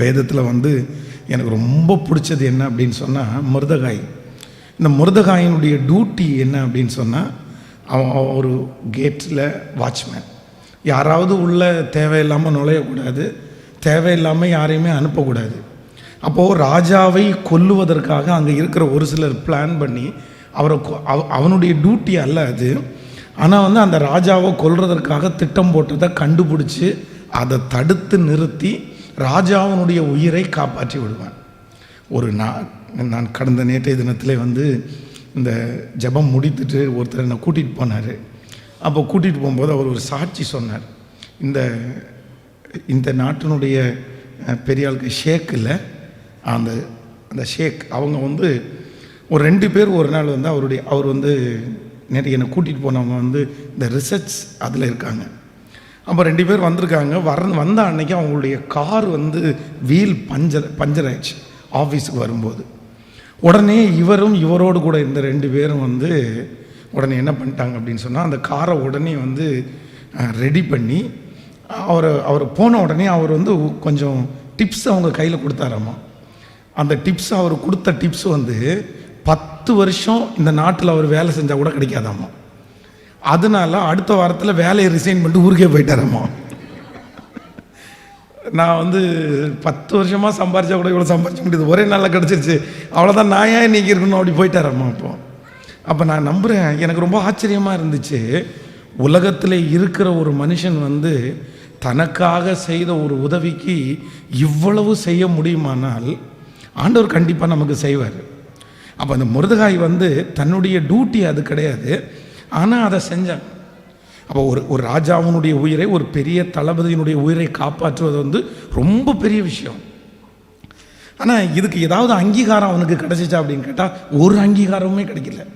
வேதத்தில் வந்து எனக்கு ரொம்ப பிடிச்சது என்ன அப்படின்னு சொன்னால் மிருதகாய். இந்த மிருதகாயினுடைய டியூட்டி என்ன அப்படின்னு சொன்னால் அவன் ஒரு கேட்டில் வாட்ச்மேன் யாராவது உள்ள தேவையில்லாமல் நுழையக்கூடாது தேவையில்லாமல் யாரையுமே அனுப்பக்கூடாது. அப்போது ராஜாவை கொல்லுவதற்காக அங்கே இருக்கிற ஒரு சிலர் பிளான் பண்ணி அவரை கொ- அவனுடைய டியூட்டி அல்ல அது. ஆனால் வந்து அந்த ராஜாவை கொல்றதற்காக திட்டம் போட்டதை கண்டுபிடிச்சி அதை தடுத்து நிறுத்தி ராஜாவினுடைய உயிரை காப்பாற்றி விடுவான். ஒரு நான் நான் கடந்த நேற்றைய தினத்திலே வந்து இந்த ஜெபம் முடித்துட்டு ஒருத்தர் என்னை கூட்டிகிட்டு போனார். அப்போ கூட்டிகிட்டு போகும்போது அவர் ஒரு சாட்சி சொன்னார். இந்த இந்த நாட்டினுடைய பெரியாளுக்கு ஷேக் இல்லை. அந்த அந்த ஷேக் அவங்க வந்து ஒரு ரெண்டு பேர் ஒரு நாள் வந்து அவருடைய அவர் வந்து நேற்று என்னை கூட்டிகிட்டு போனவங்க வந்து இந்த ரிசர்ச் அதில் இருக்காங்க. அப்போ ரெண்டு பேர் வந்திருக்காங்க. வர வந்த அன்னைக்கு அவங்களுடைய கார் வந்து வீல் பஞ்சர் பஞ்சர் ஆயிடுச்சு. ஆஃபீஸுக்கு வரும்போது. உடனே இவரும் இவரோடு கூட இருந்த ரெண்டு பேரும் வந்து உடனே என்ன பண்ணிட்டாங்க அப்படின்னு சொன்னால் அந்த காரை உடனே வந்து ரெடி பண்ணி அவர் அவர் போன உடனே அவர் வந்து கொஞ்சம் டிப்ஸ் அவங்க கையில் கொடுத்தாராமா. அந்த டிப்ஸ் அவர் கொடுத்த டிப்ஸ் வந்து பத்து வருஷம் இந்த நாட்டில் அவர் வேலை செஞ்சால் கூட கிடைக்காதாமா. அதனால அடுத்த வாரத்தில் வேலையை ரிசைன் பண்ணிட்டு ஊருக்கே போயிட்டாரம்மா நான் வந்து பத்து வருஷமாக சம்பாரிச்சா கூட இவ்வளோ சம்பாரிச்ச முடியாது. ஒரே நாளில் கிடச்சிருச்சு. அவ்வளோதான் நான் ஏன் இன்னைக்கு இருக்கணும் அப்படி போயிட்டாரம்மா அப்போ. அப்போ நான் நம்புகிறேன் எனக்கு ரொம்ப ஆச்சரியமாக இருந்துச்சு. உலகத்தில் இருக்கிற ஒரு மனுஷன் வந்து தனக்காக செய்த ஒரு உதவிக்கு இவ்வளவு செய்ய முடியுமானால் ஆண்டவர் கண்டிப்பாக நமக்கு செய்வார். அப்போ அந்த முருதகாய் வந்து தன்னுடைய டியூட்டி அது கிடையாது. ஆனால் அதை செஞ்சான். அப்போ ஒரு ஒரு ராஜாவினுடைய உயிரை ஒரு பெரிய தளபதியினுடைய உயிரை காப்பாற்றுவது வந்து ரொம்ப பெரிய விஷயம். ஆனால் இதுக்கு ஏதாவது அங்கீகாரம் அவனுக்கு கிடைச்சிச்சா அப்படின்னு கேட்டால் ஒரு அங்கீகாரமுமே கிடைக்கல.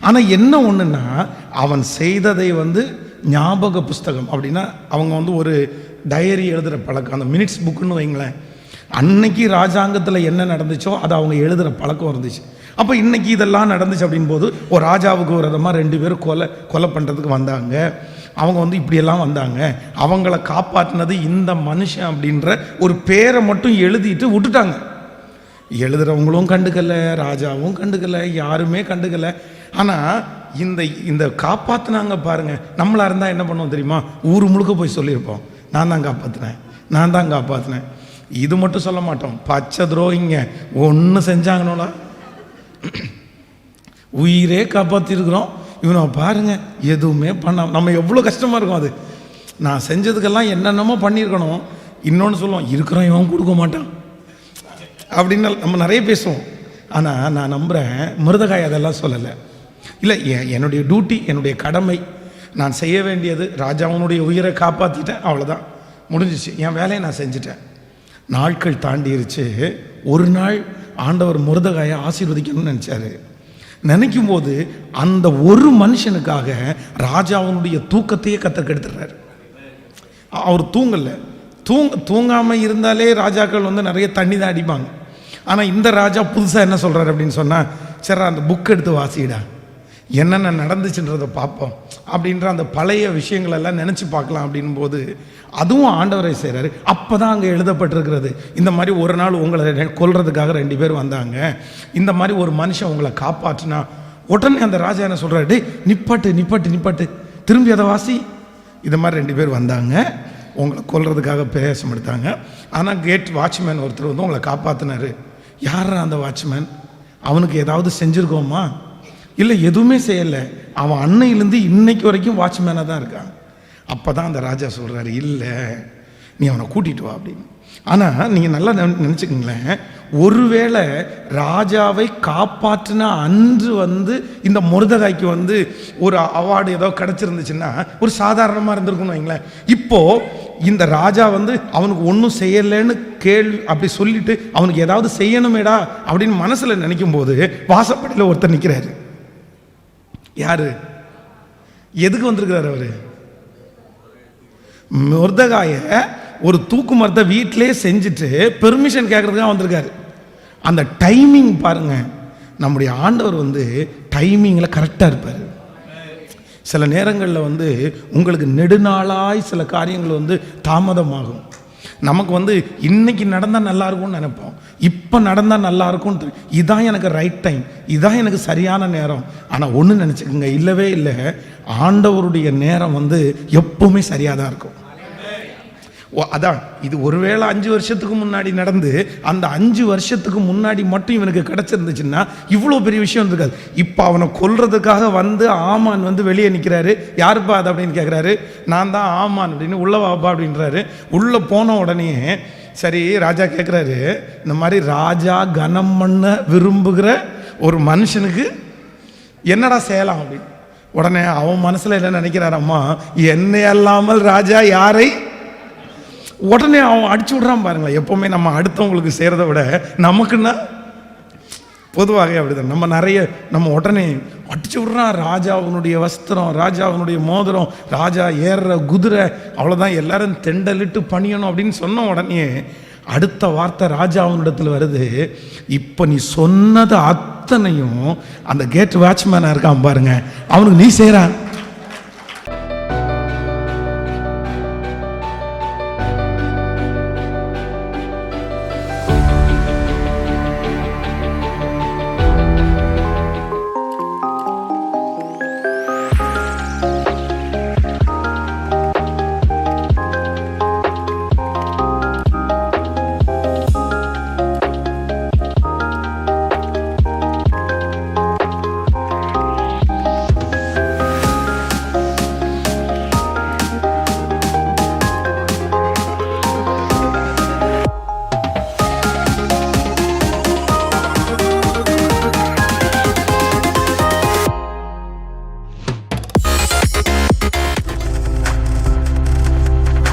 ஆனால் என்ன ஒன்றுன்னா அவன் செய்ததை வந்து ஞாபக புஸ்தகம் அப்படின்னா அவங்க வந்து ஒரு டைரி எழுதுகிற பழக்கம். அந்த மினிட்ஸ் புக்குன்னு வைங்களேன். அன்னைக்கு ராஜாங்கத்தில் என்ன நடந்துச்சோ அதை அவங்க எழுதுகிற பழக்கம் இருந்துச்சு. அப்போ இன்னைக்கு இதெல்லாம் நடந்துச்சு அப்படின் போது ஒரு ராஜாவுக்கு ஒரு விதமாக ரெண்டு பேரும் கொலை கொலை பண்ணுறதுக்கு வந்தாங்க. அவங்க வந்து இப்படியெல்லாம் வந்தாங்க. அவங்கள காப்பாற்றினது இந்த மனுஷன் அப்படின்ற ஒரு பேரை மட்டும் எழுதிட்டு விட்டுட்டாங்க. எழுதுறவங்களும் கண்டுக்கலை ராஜாவும் கண்டுக்கலை யாருமே கண்டுக்கலை. ஆனால் இந்த இந்த காப்பாற்றினாங்க பாருங்க. நம்மளாக இருந்தால் என்ன பண்ணுவோம் தெரியுமா? ஊர் முழுக்க போய் சொல்லியிருப்போம். நான் தான் காப்பாற்றினேன் நான் தான் காப்பாற்றினேன் இது மட்டும் சொல்ல மாட்டோம். பச்சை துரோகிங்க. ஒன்று செஞ்சாங்கனோல உயிரே காப்பாற்றிருக்கிறோம் இவனை பாருங்கள் எதுவுமே பண்ண நம்ம எவ்வளோ கஷ்டமாக இருக்கும் அது. நான் செஞ்சதுக்கெல்லாம் என்னென்னமோ பண்ணியிருக்கணும். இன்னொன்று சொல்லுவோம் இருக்கிறோம் இவன் கொடுக்க மாட்டான். அப்படின்னு நம்ம நிறைய பேசுவோம். ஆனால் நான் நம்புகிறேன் மிருதகாய் அதெல்லாம் சொல்லலை. இல்லை என் என்னுடைய டியூட்டி என்னுடைய கடமை. நான் செய்ய வேண்டியது ராஜாவுனுடைய உயிரை காப்பாற்றிட்டேன் அவ்வளோதான் முடிஞ்சிச்சு. என் வேலையை நான் செஞ்சுட்டேன். நாட்கள் தாண்டிருச்சு. ஒரு நாள் ஆண்டவர் முருதகாயை ஆசீர்வதிக்கணும்னு நினச்சாரு. நினைக்கும் போது அந்த ஒரு மனுஷனுக்காக ராஜாவினுடைய தூக்கத்தையே கத்த கெடுத்துறாரு. அவர் தூங்கலை. தூங்க தூங்காமல் இருந்தாலே ராஜாக்கள் வந்து நிறைய தண்ணி தான் அடிப்பாங்க. ஆனால் இந்த ராஜா புதுசாக என்ன சொல்கிறார் அப்படின்னு சொன்னால் சரி அந்த புக் எடுத்து வாசிடா. என்னென்ன நடந்துச்சுன்றதை பார்ப்போம் அப்படின்ற அந்த பழைய விஷயங்களெல்லாம் நினச்சி பார்க்கலாம் அப்படின் போது அதுவும் ஆண்டவரை செய்கிறாரு அப்போ தான் அங்கே எழுதப்பட்டிருக்கிறது. இந்த மாதிரி ஒரு நாள் உங்களை கொல்றதுக்காக ரெண்டு பேர் வந்தாங்க. இந்த மாதிரி ஒரு மனுஷன் உங்களை காப்பாற்றினா உடனே அந்த ராஜா என்ன சொல்கிறாரு நிப்பாட்டு நிப்பாட்டு நிப்பாட்டு. திரும்பி அதை வாசி. இது மாதிரி ரெண்டு பேர் வந்தாங்க. உங்களை கொல்றதுக்காக பிரயாசம் எடுத்தாங்க. ஆனால் கேட் வாட்ச்மேன் ஒருத்தர் வந்து உங்களை காப்பாற்றினார் யார் அந்த வாட்ச்மேன்? அவனுக்கு ஏதாவது செஞ்சுருக்கோமா? இல்லை எதுவுமே செய்யலை. அவன் அன்னையிலேருந்து இன்னைக்கு வரைக்கும் வாட்ச்மேனாக தான் இருக்கான். அப்போ தான் அந்த ராஜா சொல்கிறாரு இல்லை நீ அவனை கூட்டிகிட்டு வா அப்படின்னு. ஆனால் நீங்கள் நல்லா நினச்சிக்கங்களேன். ஒருவேளை ராஜாவை காப்பாற்றின அன்று வந்து இந்த முருதகாய்க்கு வந்து ஒரு அவார்டு ஏதோ கிடச்சிருந்துச்சுன்னா ஒரு சாதாரணமாக இருந்திருக்கும்னு வைங்களேன். இப்போது இந்த ராஜா வந்து அவனுக்கு ஒன்றும் செய்யலைன்னு கேள்வி அப்படி சொல்லிட்டு அவனுக்கு ஏதாவது செய்யணுமேடா அப்படின்னு மனசில் நினைக்கும் போது வாசப்படியில் ஒருத்தர் நிற்கிறாரு யாரு? எதுக்கு வந்திருக்கிறார் அவரு? முருதகாய ஒரு தூக்கு மரத்தை வீட்டிலே செஞ்சுட்டு பெர்மிஷன் கேட்கறதுக்காக வந்திருக்காரு. அந்த டைமிங் பாருங்க. நம்முடைய ஆண்டவர் வந்து டைமிங்கில் கரெக்டாக இருப்பார். சில நேரங்களில் வந்து உங்களுக்கு நெடுநாளாய் சில காரியங்கள் வந்து தாமதமாகும். நமக்கு வந்து இன்னைக்கு நடந்தால் நல்லா இருக்கும்னு நினைப்போம். இப்போ நடந்தால் நல்லா இருக்கும் இதான் எனக்கு ரைட் டைம் இதான் எனக்கு சரியான நேரம். ஆனால் ஒன்று நினச்சிக்கோங்க இல்லவே இல்லை. ஆண்டவருடைய நேரம் வந்து எப்பவுமே சரியாக தான் இருக்கும். அதான். இது ஒருவேளை அஞ்சு வருஷத்துக்கு முன்னாடி நடந்து அந்த அஞ்சு வருஷத்துக்கு முன்னாடி மட்டும் இவனுக்கு கிடச்சிருந்துச்சுன்னா இவ்வளோ பெரிய விஷயம் இருக்காது இப்போ அவனை கொல்றதுக்காக வந்து ஆமான் வந்து வெளியே நிற்கிறாரு யாருப்பா அது அப்படின்னு கேட்குறாரு நான் தான் ஆமான் அப்படின்னு உள்ள வாப்பா அப்படின்றாரு. உள்ளே போன உடனே சரி ராஜா கேட்குறாரு இந்த மாதிரி ராஜா கனம் பண்ண விரும்புகிற ஒரு மனுஷனுக்கு என்னடா செய்யலாம் அப்படின்னு. உடனே அவன் மனசில் என்ன நினைக்கிறாரம்மா என்னை அல்லாமல் ராஜா யாரை உடனே அவன் அடிச்சு விட்றான் பாருங்களேன். எப்போவுமே நம்ம அடுத்தவங்களுக்கு செய்கிறத விட நமக்குன்னா பொதுவாக அப்படிதான். நம்ம நிறைய நம்ம உடனே அடிச்சு விட்றான். ராஜாவினுடைய வஸ்திரம் ராஜாவினுடைய மோதிரம் ராஜா ஏறுற குதிரை அவ்வளோதான் எல்லாரும் தெண்டலிட்டு பணியணும் அப்படின்னு சொன்ன உடனே அடுத்த வார்த்தை ராஜாவினிடத்தில் வருது. இப்போ நீ சொன்னது அத்தனையும் அந்த கேட் வாட்ச்மேனாக இருக்கான் பாருங்க. அவனுக்கு நீ செய்கிறான்